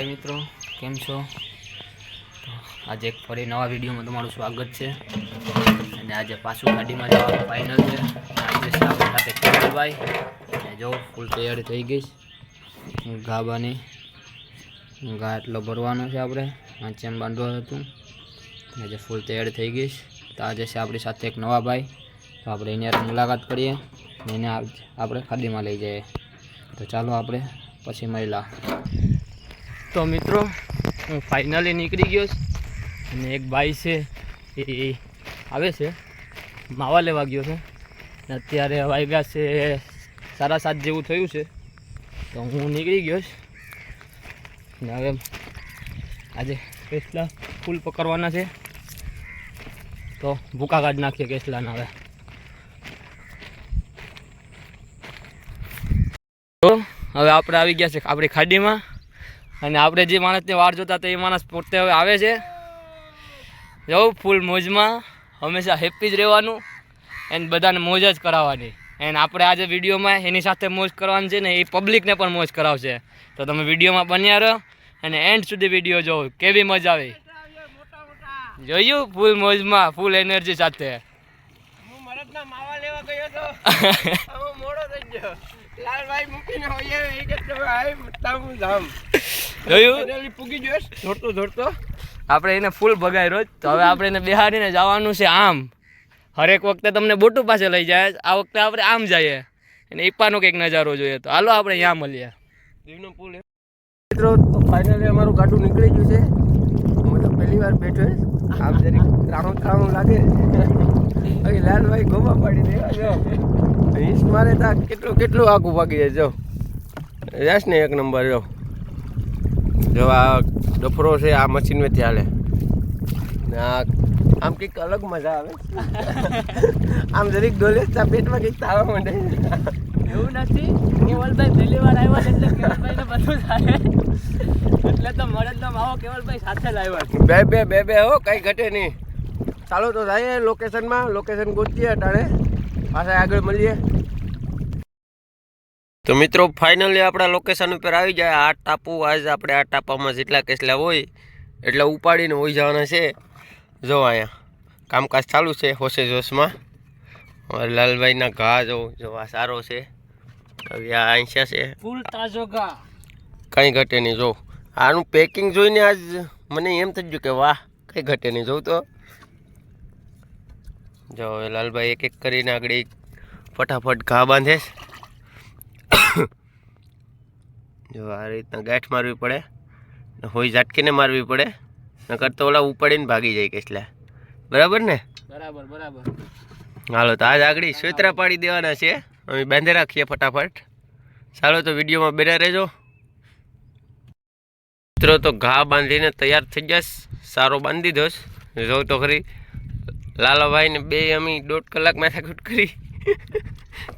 હાય મિત્રો, કેમ છો? આજે એક ફરી નવા વિડીયોમાં તમારું સ્વાગત છે. અને આજે પાછું ગાડીમાં જવાનું ફાઇનલ છે. આજે સાથે કેવલભાઈ અને જો ફૂલ તૈયારી થઈ ગઈ ગાબાની. ગા એટલો ભરવાનો છે આપણે. આંચેમ બાંધવાનું હતું. આજે ફૂલ તૈયારી થઈ ગઈ તો આજે છે આપણી સાથે એક નવા ભાઈ. તો આપણે એની મુલાકાત કરીએ. એને આપણે ખાદીમાં લઈ જઈએ. તો ચાલો આપણે, પછી મળીલા તો મિત્રો, હું ફાઇનલી નીકળી ગયો છું. અને એક ભાઈ છે, એ આવે છે. માવા લેવા ગયો છે. ને અત્યારે વાગ્યા છે સાડા સાત જેવું થયું છે. તો હું નીકળી ગયો છું. અને હવે આજે કેસલા ફૂલ પકડવાના છે. તો ભૂકા કાઢ નાખીએ કેસલાના હવે. તો હવે આપણે આવી ગયા છે આપણી ખાડીમાં. અને આપણે જે માણસને વાર જોતા તે એ માણસ પોતે હવે આવે છે. જવું ફૂલ મોજમાં હંમેશા હેપી જ રહેવાનું એન્ડ બધાને મોજ જ કરાવવાની. એન્ડ આપણે આજે વિડીયોમાં એની સાથે મોજ કરવાની છે ને એ પબ્લિકને પણ મોજ કરાવશે. તો તમે વિડીયોમાં બન્યા રહો અને એન્ડ સુધી વીડિયો જોવો. કેવી મજા આવી? જોયું? ફૂલ મોજમાં ફૂલ એનર્જી સાથે. હું મરદના માવા લેવા ગયો તો મોડો થઈ ગયો. લાલભાઈ મૂકીને હોય એ કે તમે આય તામું ધામ જોયું? પૂગી જોઈશ ધોડતો ધોડતો આપણે એને ફૂલ ભગાય રોજ. તો હવે આપણે એને બિહારીને જવાનું છે આમ. હરેક વખતે તમને બોટુ પાસે લઈ જાય. આ વખતે આપણે આમ જઈએ. અને ઈપાનો કંઈક નજારો જોઈએ તો. હાલો આપણે અહીંયા મળીએ. દીવનો પુલ મિત્રો ફાઇનલી અમારું ગાડું નીકળી ગયું છે. હું તો પહેલી વાર બેઠો છું આમ જરીક ત્રાણું ત્રાણું લાગે. હવે લાલભાઈ ગોમા પાડી દેવા જો. હિંસ મારે તા કેટલું કેટલું આગું ભાગી જાય જો. જશ ને એક નંબર જો. જો આ ડફરો છે આ મશીન મેં આ આમ કંઈક અલગ મજા આવે. આમ જરીક ડોલે પેટમાં કંઈક તાવા માંડે. એવું નથી. કેવલભાઈ પહેલી વાર આવ્યા એટલે કેવલભાઈને બધું થાય. એટલે તો મળદનો માવો કેવલભાઈ સાથે લાવ્યા બે બે બે બે હો કઈ ઘટે નહીં. ચાલો તો જઈએ લોકેશનમાં લોકેશન ગોતીએ અટાણે. પાછા આગળ મળીએ. તો મિત્રો ફાઇનલી આપણા લોકેશન ઉપર આવી જાય આ ટાપુ આજ આપણે આ ટાપામાં જેટલા કેસલા હોય એટલે ઉપાડીને હોઈ જવાના છે. જો અહીંયા કામકાજ ચાલુ છે હોશે જોશમાં. લાલભાઈના ઘા જો જો આ સારો છે. હવે આ આંશા છે. ફૂલ તાજો ગા કંઈ ઘટે નહીં. જો આનું પેકિંગ જોઈને આજ મને એમ થઈ ગયું કે વાહ કંઈ ઘટે નહીં. જોઉં તો જો હવે લાલભાઈ એક એક કરીને આગળ ફટાફટ ઘા બાંધે જો આ રીતના ગાંઠ મારવી પડે હોઈ હોય ઝાટકીને મારવી પડે નકર તો ઓલા ઉપાડીને ભાગી જાય કેટલા. બરાબર ને? બરાબર બરાબર. હાલો તો આજ આગળ સ્વેતરા પાડી દેવાના છે. અમે બાંધી રાખીએ ફટાફટ. ચાલો તો વિડીયોમાં બેઠા રહેજો. મિત્રો તો ઘા બાંધીને તૈયાર થઈ જશ સારો બાંધી દોશ જોઉં તો ખરી લાલાભાઈ ને બે અમે દોઢ કલાક માથાકૂટ કરી.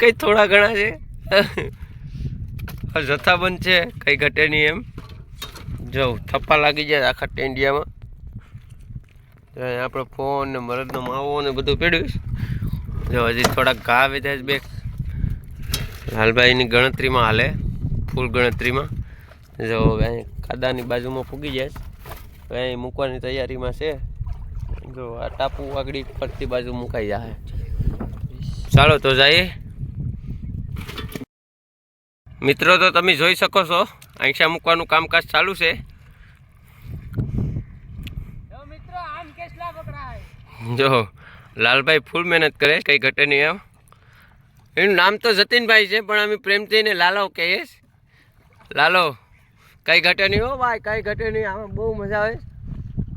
કંઈ થોડા ઘણા છે. જથ્થાબંધ છે, કંઈ ઘટે નહીં એમ. જો, થપ્પા લાગી જાય આખા ટેન્ડિયામાં આપણે ફોન ને મરદનો માવો ને બધું પીડ્યું. જો, હજી થોડાક ઘા વેધા બે. લાલભાઈની ગણતરીમાં હાલે, ફૂલ ગણતરીમાં. જો કાદાની બાજુમાં ફૂગી જાય. હવે અહીં મૂકવાની તૈયારીમાં છે. જો આ ટાપુ આગળ ફરતી બાજુ મુકાઈ જાય ચાલો તો જઈએ. મિત્રો તો તમે જોઈ શકો છો આંખા મૂકવાનું કામકાજ ચાલુ છે. મિત્રો આમ જો લાલભાઈ ફૂલ મહેનત કરે કંઈ ઘટે નહીં એમ. એનું નામ તો જતીનભાઈ છે પણ અમે પ્રેમથી એને લાલો કહીએ લાલો કંઈ ઘટે નહીં હો ભાઈ કંઈ ઘટે નહીં આમાં બહુ મજા આવે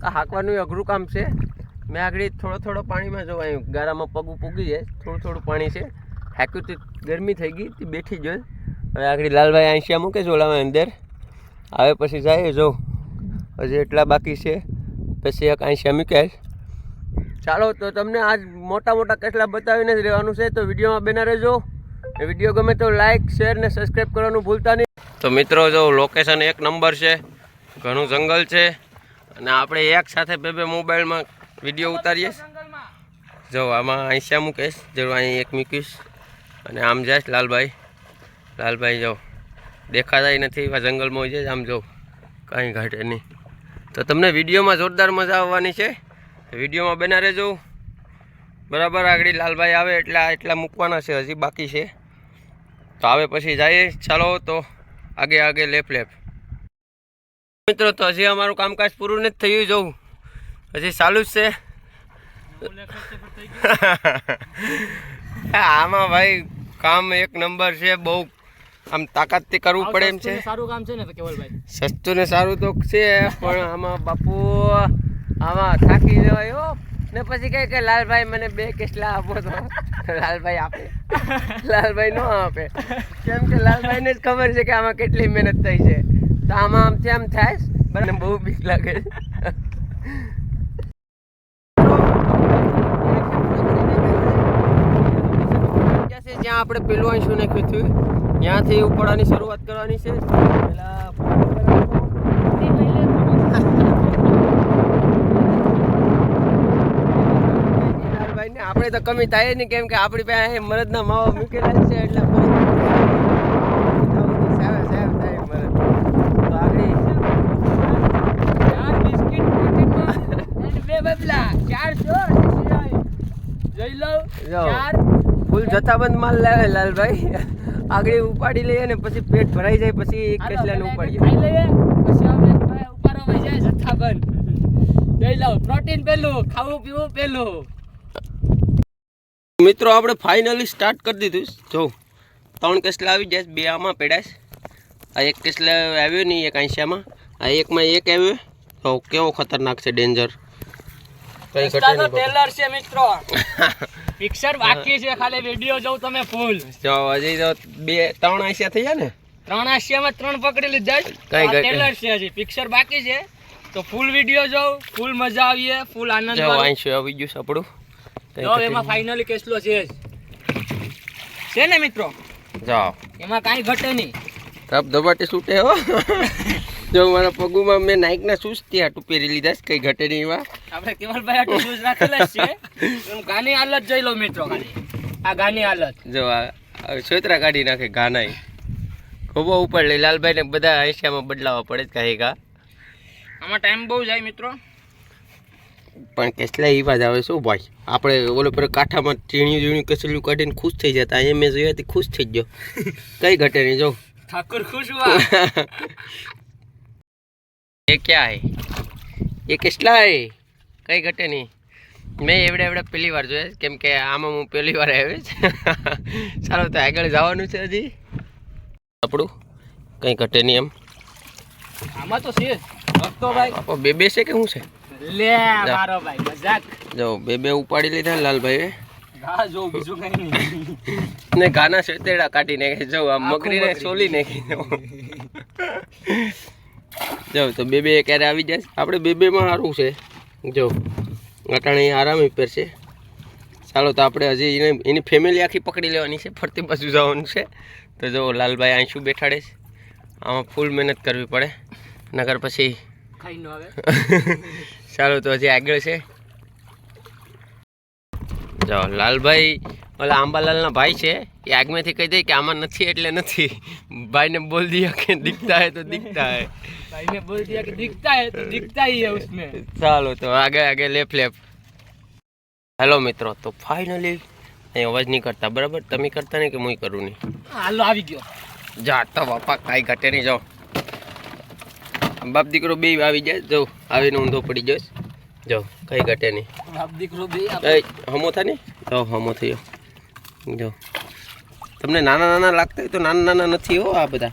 આ હાંકવાનું અઘરું કામ છે. મેં આગળ થોડો થોડો પાણીમાં જો અહીં ગારામાં પગ પૂગી જાય, થોડું થોડું પાણી છે. હાંક્યું તો ગરમી થઈ ગઈ, તે બેઠી જોઈ હવે આગળ લાલભાઈ આંશિયા મૂકે છે ઓલામાં અંદર. આવે પછી જાય, જો. હજી એટલા બાકી છે. પછી એક આંશિયા મૂક્યા ચાલો, તો તમને આજ મોટા મોટા કેટલા બતાવીને જ રહેવાનું છે, તો વિડીયોમાં બેના રહેજો. એ વીડિયો ગમે તો લાઇક શેર ને સબસ્ક્રાઈબ કરવાનું ભૂલતા નહીં. તો મિત્રો, જો લોકેશન એક નંબર છે. ઘણું જંગલ છે. અને આપણે એક સાથે બે બે મોબાઈલમાં વીડિયો ઉતારીએ જો, આમાં અહીં શ્યા મૂકીશ? જરૂર અહીં એક મૂકીશ અને આમ જાય લાલભાઈ. લાલભાઈ, જો દેખાતા નથી, આ જંગલમાં હોય છે આમ જો, કાંઈ ઘાટે નહીં. તો તમને વિડીયોમાં જોરદાર મજા આવવાની છે. વિડીયોમાં બના રહેજો. બરાબર, આગળ લાલભાઈ આવે એટલે, એટલા મૂકવાના છે, હજી બાકી છે. તો આવે પછી જઈએ ચાલો, તો આગે આગે લેફ લેફ મિત્રો, તો હજી અમારું કામકાજ પૂરું નથી થયું. જવું હજી ચાલુ જ છે. આમાં ભાઈ કામ એક નંબર છે બહુ આમ તાકાતથી કરવું પડે એમ છે. સારું કામ છે ને કેવલભાઈ. સસ્તું ને સારું તો છે પણ આમાં બાપુ આમાં થાકી જવાય હો. ને પછી કહે કે લાલભાઈ મને બે કેસલા આપો તો લાલભાઈ આપે. લાલભાઈ ન આપે. કેમ કે લાલભાઈને જ ખબર છે કે આમાં કેટલી મહેનત થઈ છે. તો આમાં આમથી આમ થાય મને બહુ બીક લાગે છે. જ્યાં આપણે પેલું અંશું નાખ્યું હતું ત્યાંથી ઉપડવાની શરૂઆત કરવાની છે. આપણે તો કમી થાય નહીં કેમ કે આપણી પાસે મરદના માવા મૂકેલા જ છે એટલે ચાર બિસ્કિટ બે બબલા ચાર સો જોઈ લઉં ચાર ફૂલ જથ્થાબંધ માલ લાવે લાલભાઈ. આગળ ઉપાડી લઈએ ને પછી પેટ ભરાઈ જાય પછી એક કેસલાને ઉપાડીએ. ખાઈ લઈએ પછી આપણે ભાઈ ઉપાડો વહી જાય જથ્થાબંધ. લઈ લાવ પ્રોટીન પેલું ખાવું પીવું પેલું. મિત્રો આપણે ફાઇનલી સ્ટાર્ટ કરી દીધું. જો ત્રણ કેસલા આવી જાય બે આમાં પેડાશ આ એક કેસલા આવ્યો નહીં એક આંશિયામાં આ એકમાં એક આવ્યો. તો કેવો ખતરનાક છે ડેન્જર કઈ ઘટે ટેલર છે મિત્રો. પિક્ચર બાકી છે ખાલી વિડિયો જોઉં તમે ફૂલ જો હજી તો બે ત્રણ આશિયા થઈ જાય ને? ત્રણ આશિયામાં ત્રણ પકડી લીધા છે. કઈ આ ટેલર છે હજી. પિક્ચર બાકી છે. તો ફૂલ વિડિયો જોઉં ફૂલ મજા આવીએ ફૂલ આનંદ જો. આંશિયો આવી ગયું કઈ જો એમાં ફાઇનલી કેસલો છે છે ને મિત્રો? જાઓ એમાં કાંઈ ઘટે નહીં. ધબ ધબાટી છૂટે હો. જો મારા પગુમાં મેં નાઇકના શૂઝ ત્યાં ટૂંપી લીધા કઈ ઘટે નહીં એવા. આપણે કેવલભાઈ આ શૂઝ રાખેલા છે. એમ ગાની હાલત જોઈ લો મિત્રો ખાલી. આ ગાની હાલત. જો આ છોતરા કાઢી નાખે ગાનાય. ખૂબ ઉપર લઈ લાલભાઈ ને બધા આઈસિયામાં બદલાવા પડે જ કાંઈ કા આમાં ટાઈમ બહુ જાય મિત્રો. પણ કેટલા એવા જ આવે શું ભાઈ? આપણે ઓલો પર કાંઠામાં ટીણ્યું ઝીણ્યું કસેલું કાઢીને ખુશ થઈ જતા. અહીંયા મેં જોયા હતી ખુશ થઈ ગયો. કઈ ઘટે નહીં જો. ઠાકોર ખુશ એ ક્યાં હે? એ કેટલા હે? કઈ ઘટે નહીં. મેં એવડે એવડે પહેલી વાર જોયા કેમ કે આમાં હું પહેલી વાર છે. ચાલો તો આગળ જવાનું છે હજી. આપણું કંઈ ઘટે નહીં એમ. આમાં તો છે. ભાઈ. બે બે છે કે શું છે? લે મારો ભાઈ મજાક. જો બે બે ઉપાડી લીધા લાલભાઈએ. જો બીજું કઈ નહીં. ને ગાના શેતેડા કાઢી નાખે જો આ આખું મગરીને સોલી નાખી. જો તો બે બે ક્યારે આવી જાય? આપણે બે બેમાં સારું છે. જો અટાણે આરામ પર છે ચાલો તો આપણે હજી એને એની ફેમિલી આખી પકડી લેવાની છે ફરતી બાજુ જવાનું છે. તો જો લાલભાઈ આંશુ બેઠાડે છે? આમાં ફૂલ મહેનત કરવી પડે. નગર પછી ચાલો તો હજી આગળ છે. જો લાલભાઈ ઓલા આંબાલાલના ભાઈ છે એ આગમેથી કહી દઈ કે આમાં નથી એટલે નથી. ભાઈને બોલ દિયા કે દીખતા હે તો દીખતા હે. ભાઈને બોલ દિયા કે દિખતા હે તો દિખતા હી હે ઉસમે. ચાલો તો આગે આગે લેફ લેફ હેલો મિત્રો તો ફાઇનલી અહીં અવાજ નહીં કરતા બરાબર? તમે કરતા નહીં કે હું કરું નહીં? હાલો આવી ગયો. જા તો બાપા કાંઈ ઘટે નહીં જાઓ. બાપ દીકરો બે આવી જાય જો આવીને ઊંધો પડી જઈશ. જો કઈ ઘટે નહીં. બાપ દીકરો બે હમો થાય ને? જો હમો થયો. જો. તમને નાના નાના લાગતા હોય તો નાના નાના નથી હો આ બધા.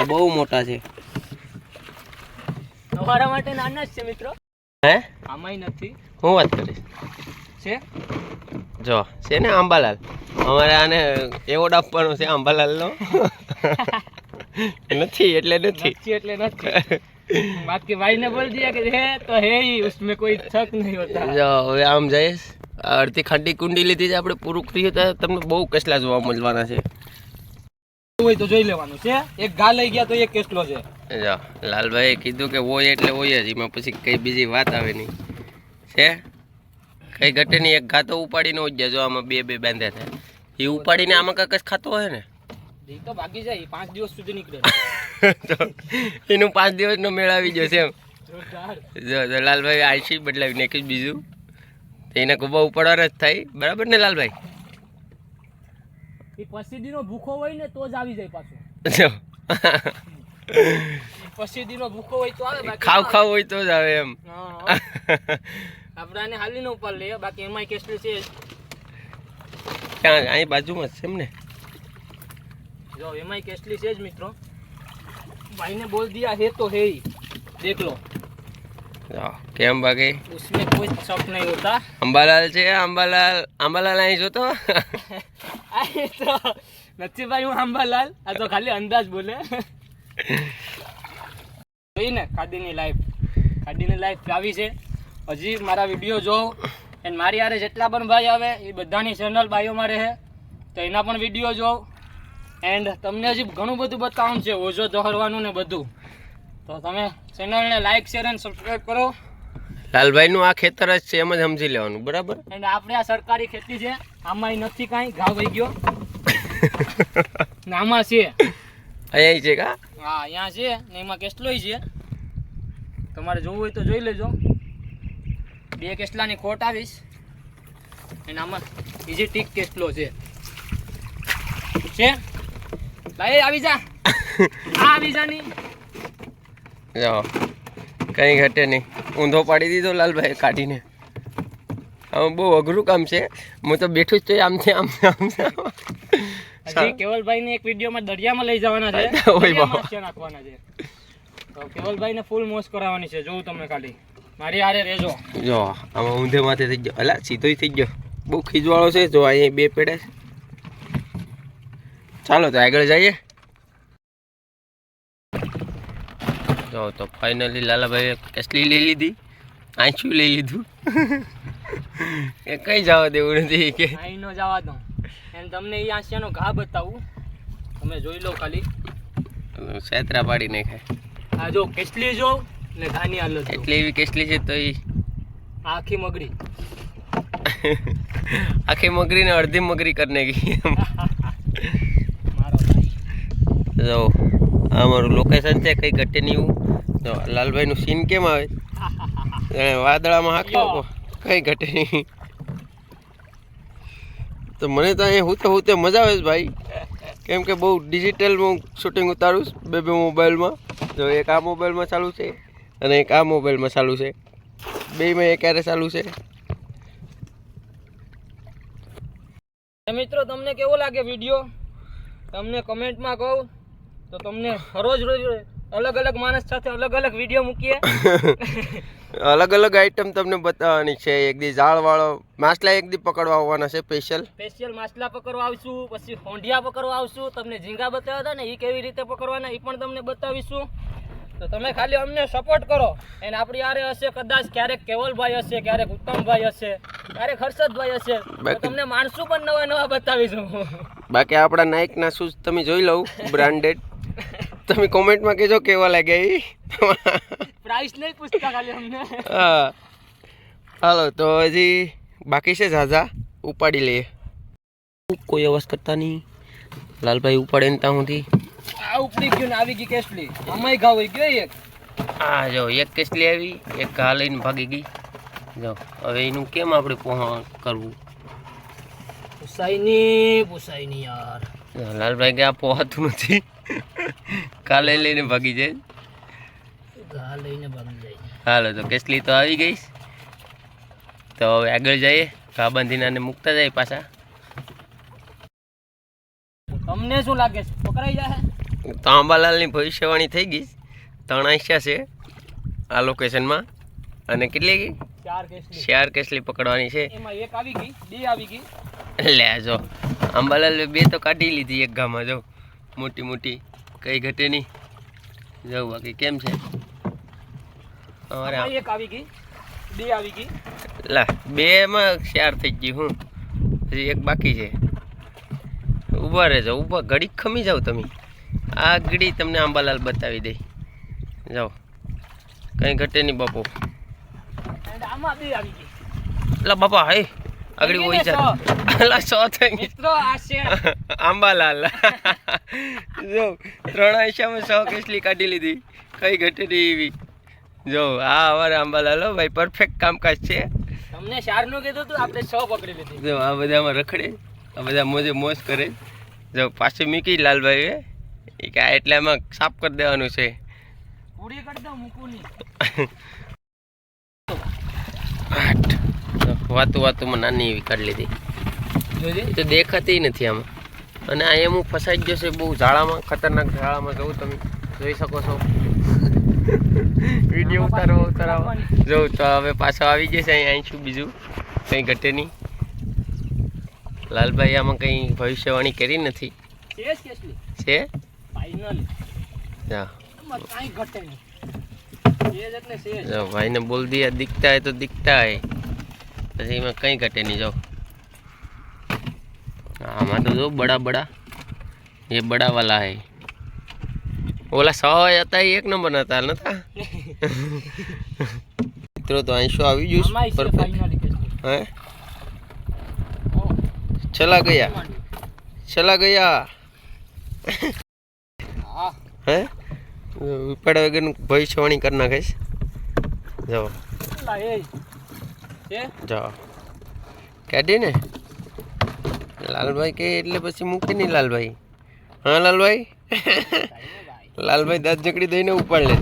આ બહુ મોટા છે. તમારા માટે નાના જ છે મિત્રો. હે? આમાંય નથી. હું વાત કરીશ? છે? જો છે ને આંબાલાલ? અમારે આને એવોર્ડ આપવાનો છે આંબાલાલનો. નથી એટલે નથી. નથી એટલે નથી. आपके भाई ने बोल दिया कि है तो है ही उसमें कोई शक नहीं होता। જો હવે આમ જઈશ. અડધી ખાંડી કુંડી લીધી છે આપણે પૂરું કરીએ તો તમને બહુ કસલા જોવા મળવાના છે. હોય તો જોઈ લેવાનું છે. એક ગા લઈ ગયા તો એક કેસલો છે? જો લાલભાઈએ કીધું કે હોય એટલે હોય જ એમાં પછી કઈ બીજી વાત આવે નહીં. છે? કઈ ઘટે નહીં એક ઘા તો ઉપાડીને હોય ગયા જો આમાં બે બે બાંધ્યા થાય એ ઉપાડીને આમાં કાંઈ કશ ખાતો હોય ને? એ તો બાકી જાય પાંચ દિવસ સુધી નીકળે. એનું પાંચ દિવસનો મેળ આવી જશે એમ. જો લાલભાઈ આઈસી બદલાવી નાખ્યું બીજું. એને કુબા ઉપાડવા જ થાય બરાબર ને લાલભાઈ? એ પસીદીનો ભૂખો હોય ને તો જ આવી જાય પાછો. જો. પસીદીનો ભૂખો હોય તો આવે ખાવ ખાવ હોય તો જ આવે એમ. આવે. હા. આપણે આને હાલીને ઉપર લે બાકી એમાંય કેટલી છે. ક્યાં અહીં બાજુમાં જ છે એમ ને? જો એમાંય કેસલી છે જ મિત્રો. ભાઈને બોલ દિયા હે તો હે દેખ લો. કેમ બાકી? ઉસમે કોઈ શોખ નહીં હોતા. અંબાલાલ છે અંબાલાલ અંબાલાલ અહીં જોતો? નથી ભાઈ હું અંબાલાલ. આ તો ખાલી અંદાજ બોલે. જોઈ ને ખાદીની લાઈફ ખાદીની લાઈફ આવી છે. હજી મારા વીડિયો જો એન્ડ મારી યારે જેટલા પણ ભાઈ આવે એ બધાની ચેનલ ભાઈઓ મારે છે તો એના પણ વીડિયો જોઉં એન્ડ તમને હજી ઘણું બધું બતાવવાનું છે ઓઝો દોહરવાનું ને બધું. તો તમે ચેનલને લાઈક શેર અને સબસ્ક્રાઈબ કરો. લાલભાઈનું આ ખેતર જ છે એમ જ સમજી લેવાનું બરાબર? એન્ડ આપણે આ સરકારી ખેતી છે આમાં નથી કાંઈ ઘાવ વહી ગયો. આમાં છે. અહીંયા છે કા? હા અહીંયા છે ને એમાં કેસલોય છે. તમારે જોવું હોય તો જોઈ લેજો. બે કેસલાની ખોટ આવીશ. અને આમાં બીજી ટીક કેસલો છે. છે? ભાઈ આવી જા. આ આવી જા ની. જાઓ કંઈ ઘટે નહીં. ઊંધો પાડી દીધો લાલભાઈ કાઢીને. હવે બહુ અઘરું કામ છે. હું તો બેઠું જ તો આમ આમ હજી કેવલભાઈ ને એક વિડીયોમાં દરિયામાં લઈ જવાના છે. ઓય બાબા. નાખવાના છે. તો કેવલભાઈ ને ફૂલ મોસ કરાવવાની છે. જોવું તમને ખાલી. મારી આરે રહેજો. જો આમાં ઊંધે માથે થઈ ગયો. અલા સીધો થઈ ગયો. બહુ ખીજવાળો છે જો અહીંયા બે પેડા છે. ચાલો તો આગળ જઈએ. જો તો ફાઇનલી લાલાભાઈએ કેસલી લઈ લીધી? આંચું લઈ લીધું. એ કઈ જવા દેવું નથી કે. અહીં નો જવા દો એમ તમને એ આંસિયાનો ઘા બતાવું. તમે જોઈ લો ખાલી. સેતરા પાડી નાખે આ જો કેસલી જો ને ઘાની હાલત જો. એટલે એવી કેસલી છે તો એ આખી મગરી. આખી મગરી ને અડધી મગરી કરી નાખી જો આ અમારું લોકેશન છે કઈ ઘટે નહીં એવું. જો લાલભાઈનું સીન કેમ આવે? વાદળામાં હાંકતો કઈ ઘટે નહીં. તો મને તો અહીંયા હું હુતે હું મજા આવે છે ભાઈ. કેમ કે બહુ ડિજિટલ હું શૂટિંગ ઉતારું છું બે બે મોબાઈલમાં તો એક આ મોબાઈલમાં ચાલુ છે અને એક આ મોબાઈલમાં ચાલુ છે. બેમાં એક ક્યારે ચાલુ છે. મિત્રો તમને કેવો લાગે વીડિયો તમને કમેન્ટમાં કહું. તો તમને રોજ રોજ અલગ અલગ માણસ સાથે અલગ અલગ વીડિયો મૂકીએ. અલગ અલગ આઈટમ તમને બતાવવાની છે. એક દી ઝાડવાળો માછલા એક દી પકડવા આવવાના છે સ્પેશિયલ સ્પેશિયલ માછલા પકડવા આવશું પછી હોંડિયા પકડવા આવશું. તમને ઝીંગા બતાવ્યા હતા ને એ કેવી રીતે પકડવાના એ પણ તમને બતાવીશું. તો તમે ખાલી અમને સપોર્ટ કરો. અને આપણી આરે હશે કદાચ ક્યારેક કેવલભાઈ હશે ક્યારેક ઉત્તમભાઈ હશે ક્યારેક હર્ષદભાઈ હશે. તમને માણસો પણ નવા નવા બતાવીશું. બાકી આપણા નાઇકના શૂઝ તમે જોઈ લઉં બ્રાન્ડેડ તમે કોમેન્ટમાં કહેજો કેવા લાગ્યા એ પ્રાઇસ નહીં પૂછતા ખાલી અમને. હા. હાલો તો હજી બાકી છે ઝાઝા. ઉપાડી લઈએ. કોઈ અવાજ કરતા નહીં. લાલભાઈ ઉપાડે ને ત્યાં સુધી. આ ઉપડી ગયું ને આવી ગઈ કેસલી અમાય ઘા હોય ગયો એક. હા જો એક કેસલી આવી એક ઘા લઈને ભાગી ગઈ. જો હવે એનું કેમ આપણે પહોંચ કરવું? પૂછાય નહીં પૂછાય નહીં યાર લાલભાઈ કે આ પોહાતું નથી કાલે લઈને ભાગી જાય ઘા લઈને ભાગી જાય હાલો તો કેસલી તો આવી ગઈ તો હવે આગળ જઈએ. ઘા બાંધીને મૂકતા જાય પાછા. તમને શું લાગે? છે પકડાઈ જાય ભવિષ્યવાણી થઈ ગઈ. ત્રણ આઈશા છે આ લોકેશનમાં અને કેટલી ચાર કેસલી. પકડવાની છે. એમાં એક આવી ગઈ બે આવી ગઈ. લે જો. અંબાલાલ બે તો કાઢી લીધી એક ગામમાં જો. મોટી મોટી કઈ ઘટે નહીં. જવું બાકી કેમ છે? અમારે એક આવી ગઈ બે આવી ગઈ. લા બેમાં ચાર થઈ ગઈ હું. હજી એક બાકી છે. ઊભા રહેજો ઊભા. ઘડી ખમી જાઓ તમે. આ ઘડી તમને આંબાલાલ બતાવી દઈ જાઓ. કંઈ ઘટે નહીં બાપુ. આમાં બે આવી ગઈ. લા બાપા હાય આગળ લા સો થઈ મિત્રો આ છે. આંબાલાલ. જો ત્રણ સો કેસલી કાઢી લીધી. કઈ ઘટે નહીં એવી. જો આ અમારા આંબાલાલ હો ભાઈ પરફેક્ટ કામકાજ છે. તમને ચારનું કીધું હતું આપણે છ પકડી લીધી. જો આ બધામાં રખડે. આ બધા મોજે મોજ કરે. જો પાછું મીકી લાલભાઈ એ કે એટલે એમાં સાફ કરી દેવાનું છે. પૂરી કરી દઉં મૂકું નહીં. આઠ. વાતું વાતુંમાં નાની એવી કાઢી લીધી. એ તો દેખાતી નથી આમાં. અને આ એમ હું ફસાઈ ગયો છે બહુ ઝાડામાં ખતરનાક ઝાડામાં જવું તમે જોઈ શકો છો. વીડિયો ઉતારો ઉતારો જોઉં તો હવે પાછો આવી જશે અહીં અહીં શું બીજું. કંઈ ઘટે નહીં. લાલભાઈ આમાં કંઈ ભવિષ્યવાણી કરી નથી. છે? હા કાંઈ ઘટે નહીં. જો ભાઈને બોલ દિયા દિખતા હે તો દિખતા હે પછી એમાં કંઈ ઘટે નહીં જો. આમાં તો જો બડા બડા. એ બડા વાલા હે. ઓલા સો હતા એક નંબર હતા નતા? મિત્રો તો અહીં શું આવી ગયું હે? ચલા ગયા? ચલા ગયા? હા? હે વગર વગરનું ભવિષ્યવાણી કરી નાખીશ. જો. એ? છે જાઓ કાઢી ને. લાલભાઈ કે એટલે પછી મૂકી નહીં લાલભાઈ. હા લાલભાઈ? લાલભાઈ દાંત જકડી દઈને ઉપાડ લે.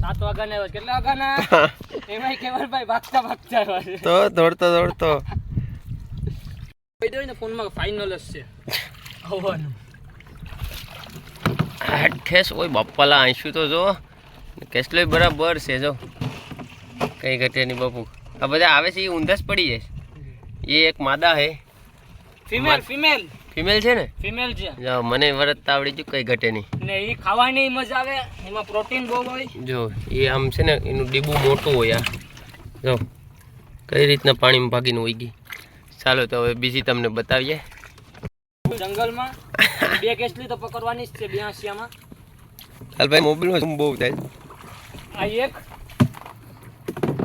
સાત વાગ્યાના કેટલા વાગ્યાના એમાંય કેવલભાઈ ભાગતા ભાગતા તો દોડતો દોડતો. ફોનમાં ફાઇનલ જ છે. આવવાનું. ખેસ ઓય બાપાલા આંસ્યું તો જો કેસલોય બરાબર છે જો. કઈ ઘટે નહીં બાપુ. આ બધા આવે છે એ ઊંધસ પડી જાય એ એક માદા હે ફિમેલ ફિમેલ ફિમેલ છે ને? ફિમેલ છે. જો મને વરત આવડી ગયું કઈ ઘટે નહીં. ને એ ખાવાની મજા આવે. એમાં પ્રોટીન બહુ હોય. જો એ આમ છે ને એનું ડીબું મોટું હોય આ. જો કઈ રીતના પાણીમાં ભાગીને હોય ગઈ. ચાલો તો હવે બીજી તમને બતાવીએ. જંગલમાં. બે કેસલી તો પકડવાની જ છે બે આસિયામાં હાલ મોબાઈલમાં બહુ થાય. આ એક.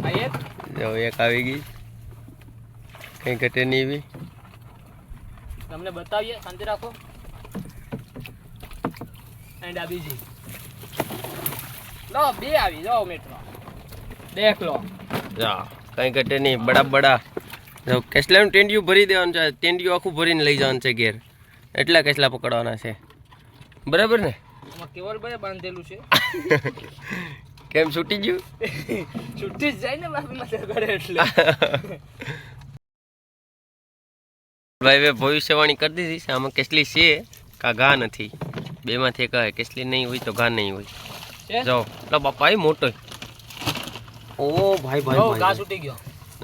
આ એક. જો એક આવી ગઈ. કંઈ ઘટે નહીં એવી. તમને બતાવીએ શાંતિ રાખો. એન્ડ આ બીજી. લો બે આવી જાઓ મિત્રો દેખ લો જા કંઈ ઘટે નહીં. બડા બડા. જો કેસલાનું ટેન્ડિયું ભરી દેવાનું છે. ટેન્ડિયું આખું ભરીને લઈ જવાનું છે ઘેર. એટલા કેસલા પકડવાના છે? બરાબર ને? કેવલભાઈ બાંધેલું છે. કેમ છૂટી ગયું? છૂટી જ જાય ને બાપી એટલે. ભાઈ હવે ભવિષ્યવાણી કરી દીધી છે. આમાં કેસલી છે કા ઘા નથી? બેમાંથી કહે કેસલી નહીં હોય તો ઘા નહીં હોય. જાઓ. એટલે બાપા એ મોટો. ઓ ભાઈ ભાઈ ઘા છૂટી ગયો.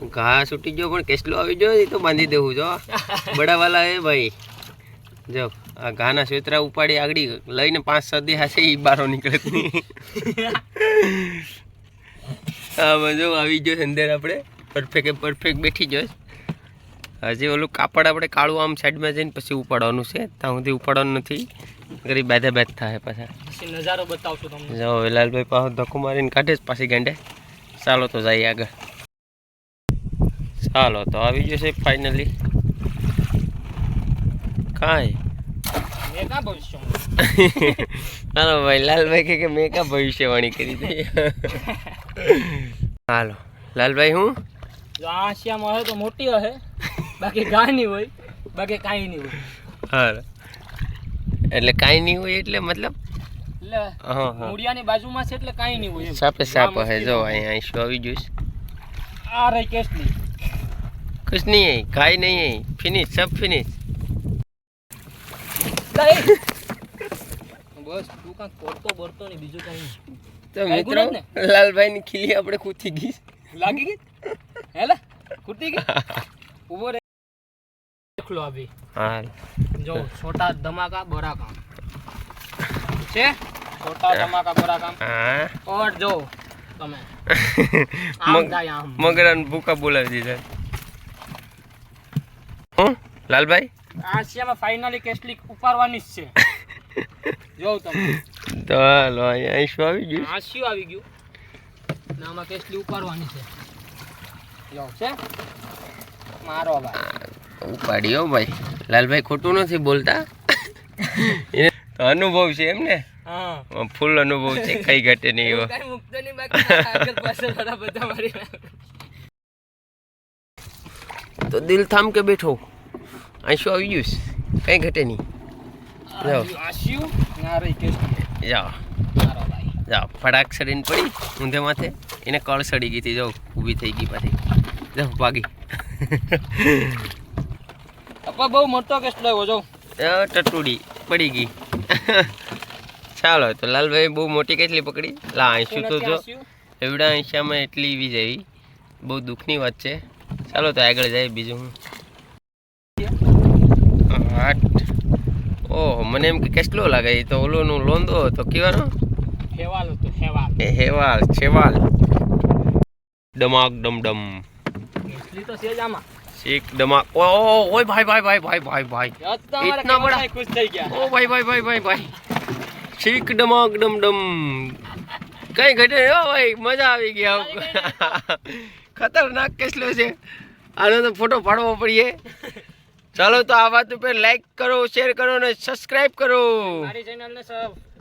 ઘા છૂટી ગયો પણ કેસલો આવી ગયો એ તો બાંધી દેવું જો. બડાવાલા એ ભાઈ. જો આ ઘાના સ્વેતરા ઉપાડી આગળ લઈને પાંચ સદી હશે એ બારો નીકળે. હા જો આવી ગયો છે અંદર આપણે. પરફેક્ટ પરફેક્ટ બેઠી ગયો હજી ઓલું કાપડ આપણે કાળું આમ સાઈડમાં જઈને પછી ઉપાડવાનું છે. ત્યાં સુધી ઉપાડવાનું નથી. ગરીબ બાધા બાદ થાય પાછા. નજારો બતાવશું તમને. જો વેલાલભાઈ પાછો ધક્કો મારીને કાઢે જ પાછી ગાંડે. ચાલો તો જઈએ આગળ. ચાલો તો આવી જશે ફાઇનલી કાંઈ? હાલો ભાઈ લાલભાઈ કે મેં કા ભવિષ્યવાણી કરી દે. હાલો. લાલભાઈ હું? જો આશિયામાં હોય તો મોટી હશે બાકી કાંઈ નહીં હોય બાકી કાંઈ નહીં હોય. હાલો. એટલે કાંઈ નહીં હોય એટલે મતલબ? મૂળિયાની બાજુમાં છે એટલે કાંઈ નહીં હોય સાપે સાપ હે જો અહીંયા અહીં આવી જોઈશ આ રહી કેસ નહીં કુછ નહીં કાંઈ નહીં હે ફિનિશ સબ ફિનિશ લઈ. બસ તું કાંઈ કરતો બરતો નહીં બીજું કઈ તો મિત્રો લાલભાઈ ની ખીલી આપણે ખૂતી ગઈ. લાગી ગઈ? હેલા ખૂટી ગઈ? ઊભો રે. દેખલો અભી હાલ. જો છોટા ધમાકા બરા કામ છે? છોટા ધમાકા બરા કામ હા. ઓર જો તમે. આમ થાય આમ. મગરાન ભૂકા બોલાવી દીધા. હું લાલભાઈ? આસિયામાં ફાઇનલી કેસલી ઉપાડવાની જ છે. જો તમે તો હાલો અહીંયા અહીં આવી ગયું? આસિયું આવી ગયું. ને આમાં કેસલી ઉપાડવાની છે. જો છે? મારો ભાઈ ઉપાડ્યો ભાઈ. લાલભાઈ ખોટું નથી બોલતા? એ તો અનુભવ છે એમ ને? હા. ફૂલ અનુભવ છે કઈ ઘટે નહીં એવો. કઈ મુકતો નહીં બાકી આગળ પાછળ બધા મારી તો દિલ થામ કે બેઠો? શું આવી ગયું છે? કંઈ ઘટે નહીં જાઓ. જાઓ જાઓ ફટાક સડીને પડી ઊંધે માથે એને કળ સડી ગઈ હતી જાઓ ઊભી થઈ ગઈ પાછી જાઓ ભાગી અપા બહુ મોટો કેસ લાવ્યો જો ટટુડી પડી ગઈ ચાલો તો લાલભાઈ બહુ મોટી કેટલી પકડી લા આંસુ તો જો એવડા આંશામાં એટલી એવી જેવી બહુ દુઃખની વાત છે ચાલો તો આગળ જાય બીજું હું આઠ. ઓહો મને એમ કે કેટલો લાગે. એ તો ઓલોનું લોંદો હતો. કેવાનો હેવાલ હતો હેવાલ. એ હેવાલ છેવાલ. ડમાક ડમડમ એટલી તો છે આમાં. ડમાક ઓ ઓય ભાઈ ભાઈ ભાઈ ભાઈ ભાઈ ભાઈ. ઇતના બડા. ખુશ થઈ ગયા. ઓ ભાઈ ભાઈ ભાઈ ભાઈ ભાઈ. શીખ ડમાક ડમડમ કઈ ઘટે? હો ભાઈ મજા આવી ગઈ ખતરનાક કેસલો છે. આનો તો ફોટો પાડવો પડીએ. ચાલો તો આ વાત ઉપર લાઈક કરો શેર કરો અને સબસ્ક્રાઇબ કરો. મારી ચેનલને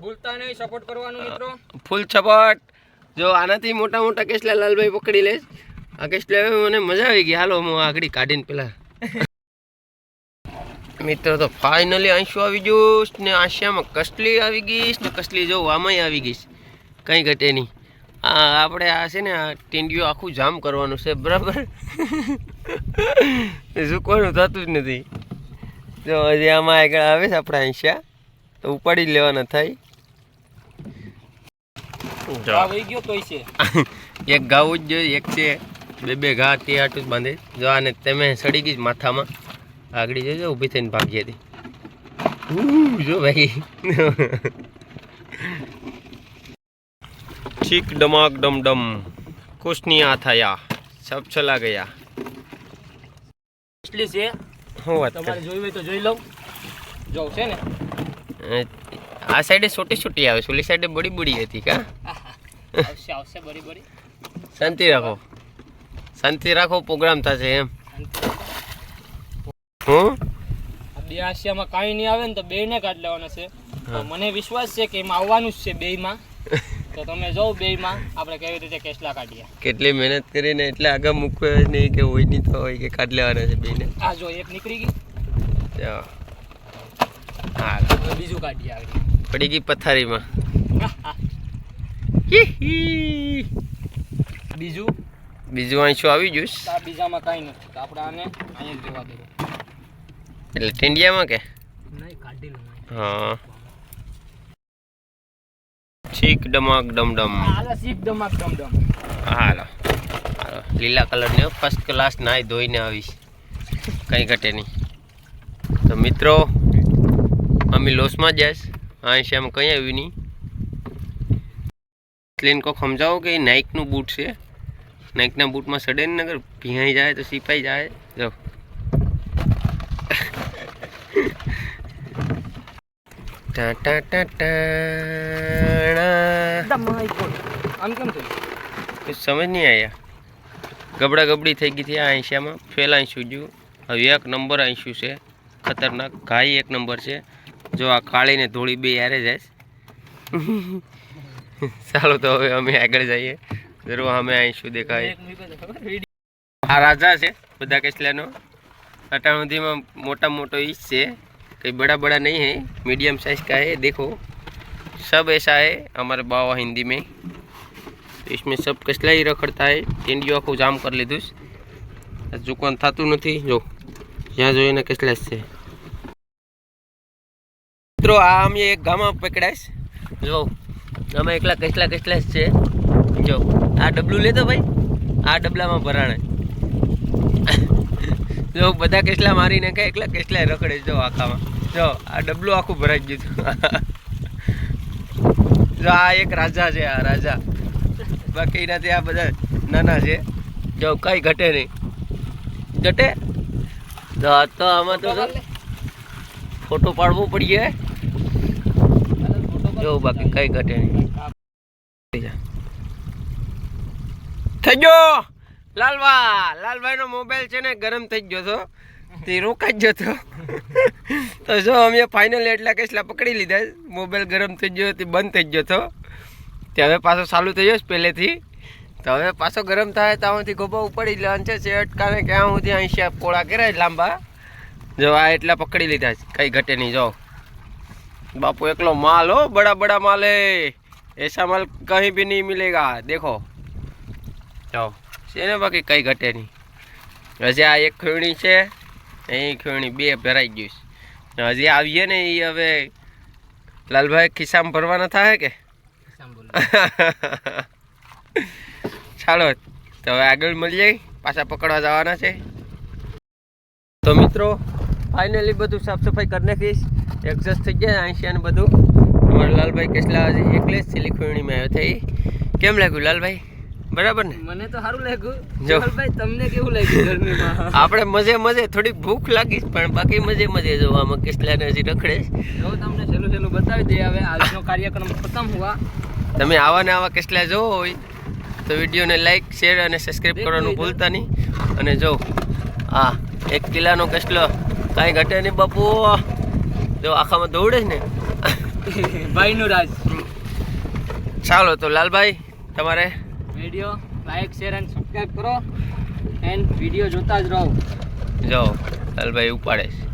ભૂલતા નહીં સપોર્ટ કરવાનું મિત્રો. ફૂલ સપોર્ટ જો આનાથી મોટા મોટા કેસલા લાલભાઈ પકડી લેશ આ કેસલા મને મજા આવી ગઈ. હાલો હું આગળ કાઢીને પેલા મિત્રો તો ફાઇનલી આંસુ આવી ગયું ને આશિયામાં કસલી આવી ગઈશ ને કસલી જો આમાંય આવી ગઈશ કંઈ ઘટે નહીં. આપણે આ છે ને આ ટીંડિયું આખું જામ કરવાનું છે બરાબર? ઝૂકવાનું થતું જ નથી. જો હજી આમાં આગળ આવે છે આપણા આંશિયા તો ઉપાડી જ લેવાના થાય. જો. આ ગયો તોય છે. એક ગાવું જ જોઈએ એક છે. બે બે ઘા તે આટું જ બાંધે. જો આને તમે સડી ગઈ જ માથામાં. આગળ જોજો ઊભી થઈને ભાગી હતી જો ભાઈ. છીક ડમાક ડમ ડમ કુછ નહીં આ થયા. સબ ચલા ગયા. એટલી છે. શું વાત તમારે? જોઈ હોય તો જોઈ લઉં. જો છે ને? આ સાઈડે છોટી છોટી આવે છે ઓલી સાઈડે બડી બડી હતી કા? આવશે આવશે બરી બડી. શાંતિ રાખો. શાંતિ રાખો પ્રોગ્રામ થશે એમ. હું બે આશિયામાં કાંઈ નહીં આવે ને તો બેયને કાઢ લેવાના છે. મને વિશ્વાસ છે કે એમાં આવવાનું જ છે બેયમાં. તો તમે જાઓ બેયમાં આપણે કેવી રીતે કેસલા કાઢીએ. કેટલી મહેનત કરીને એટલે આગળ મૂકવે નહીં કે હોય નહીં તો હોય કે કાઢ લેવાના છે બેયને? આ જો એક નીકળી ગઈ. હા બીજું કાઢીએ આગળ. પડી ગઈ પથારીમાં. બીજું? બીજું આંસુ આવી ગયું આ બીજામાં કાંઈ નથી. આપણે આને અહીંયા જ જોવા દઈએ. એટલે ટેન્ડિયામાં કે? નહીં કાઢી લઉં હા. છીક ડમાક ડમડમ. હાલો શીખ ડમક ડમ ડમ હાલો. હાલો લીલા કલરની ફર્સ્ટ ક્લાસ નાહી ધોઈને આવીશ. કંઈ ઘટે નહીં. તો મિત્રો અમે લોસમાં જઈશ અહીં છે એમ કંઈ આવ્યું નહીં. ક્લિન કોક સમજાવો કે એ નાઇકનું બૂટ છે? નાઇકના બૂટમાં સડે નગર ભીહાઈ જાય તો સિપાઈ જાય? જો. ટા ટા ટા આમ સમજ નહીં આવ્યા ગબડા ગબડી થઈ ગઈ હતી આ આંસિયામાં. ફેલ આંસ્યું ગયું. હવે એક નંબર આંસ્યું છે. ખતરનાક. ઘાઈ એક નંબર છે. જો આ કાળી ને ધોળી બે યારે જાય. ચાલો તો હવે અમે આગળ જઈએ. જરૂર અમે આંસ્યું દેખાય. આ રાજા છે બધા કેસલાનો. અટાણુધીમાં મોટા મોટો ઈજ છે. कई बड़ा बड़ा नहीं है मीडियम साइज का है देखो सब ऐसा है हमारे बाबा हिंदी में तो इसमें सब कसला ही रखड़ता है टेंडियो आखું જામ કરી લીધું છે જુકવાન થતું નથી જો જ્યાં જોઈએ ને કસલા જ છે મિત્રો આ અમે એક ગામમાં પકડાઈશ જો અમે એકલા કસલા કસલા જ છે જો આ ડબલું લેતો ભાઈ આ ડબલામાં ભરાણે જો, બધા કેસલા મારી નાખે એકલા કેસલા રખડે જો આખામાં. જો, આ ડબલું આખું ભરાઈ ગયું જો, આ એક રાજા છે, આ રાજા. બાકી એનાથી આ બધા નાના છે. જો, કઈ ઘટે નહીં. ઘટે તો તો આમાં તો ફોટો પાડવો પડીએ. જો, બાકી કઈ ઘટે નહીં. થઈ ગયો. લાલવા, લાલભાઈનો મોબાઈલ છે ને ગરમ થઈ ગયો હતો તે રોકાઈ ગયો હતો તો જો અમે ફાઇનલી એટલા કેસલા પકડી લીધા. મોબાઈલ ગરમ થઈ ગયો, તે બંધ થઈ ગયો હતો તે હવે પાછો ચાલુ થઈ ગયો છે પહેલેથી. તો હવે પાછો ગરમ થાય તો અહીંથી ગોબો ઉપાડી લેવાનું છે અટકાવે અટકાને કે આ સુધી અહીં શેપ કોળા કરાય લાંબા. જો આ એટલા પકડી લીધા છે. કંઈ ઘટે નહીં, જો. બાપુ એકલો માલ હો, બડા બડા માલ. હે એસા માલ કહી બી નહીં મિલેગા. દેખો. જાઓ છે ને બાકી કંઈ ઘટે નહીં. હજી આ એક ખીણી છે અહીં ખીણી બે ભરાઈ ગયું છે. હજી આવીએ ને એ હવે લાલભાઈ ખિસ્સામાં ભરવાના થાય કે? ચાલો તો હવે આગળ મળીએ પાછા પકડવા જવાના છે. તો મિત્રો ફાઇનલી બધું સાફ સફાઈ કરી નાખીશ. એડજસ્ટ થઈ ગયા આંશિયા ને બધું. અમારે લાલભાઈ કેટલા હજી એકલે જ સિલી ખોણીમાં આવ્યો થઈ કેમ લાગ્યું લાલભાઈ? બરાબર ને? મને તો સારું લાગ્યું. જો. તમને કેવું લાગ્યું ગરમીમાં? આપણે મજે મજે થોડીક ભૂખ લાગી પણ બાકી મજે મજે જો આમાં કેટલાને હજી રખડે જો તમને છેલ્લું છેલ્લું બતાવી દઈએ હવે આજનો કાર્યક્રમ ખતમ હુઆ. તમે આવા ને આવા કિસ્લા જોવો હોય તો વિડીયોને લાઈક શેર અને સબસ્ક્રાઈબ કરવાનું ભૂલતા નહીં. અને જો આ એક કિલ્લાનો કિસ્લો કાંઈ ઘટે નહીં બાપુ. જો આખામાં દોડે ને. ભાઈનું રાજ. ચાલો તો લાલભાઈ તમારે video like share and subscribe કરો. એન્ડ વીડિયો જોતા જ રહો. જો લાલભાઈ ઉપાડે છે.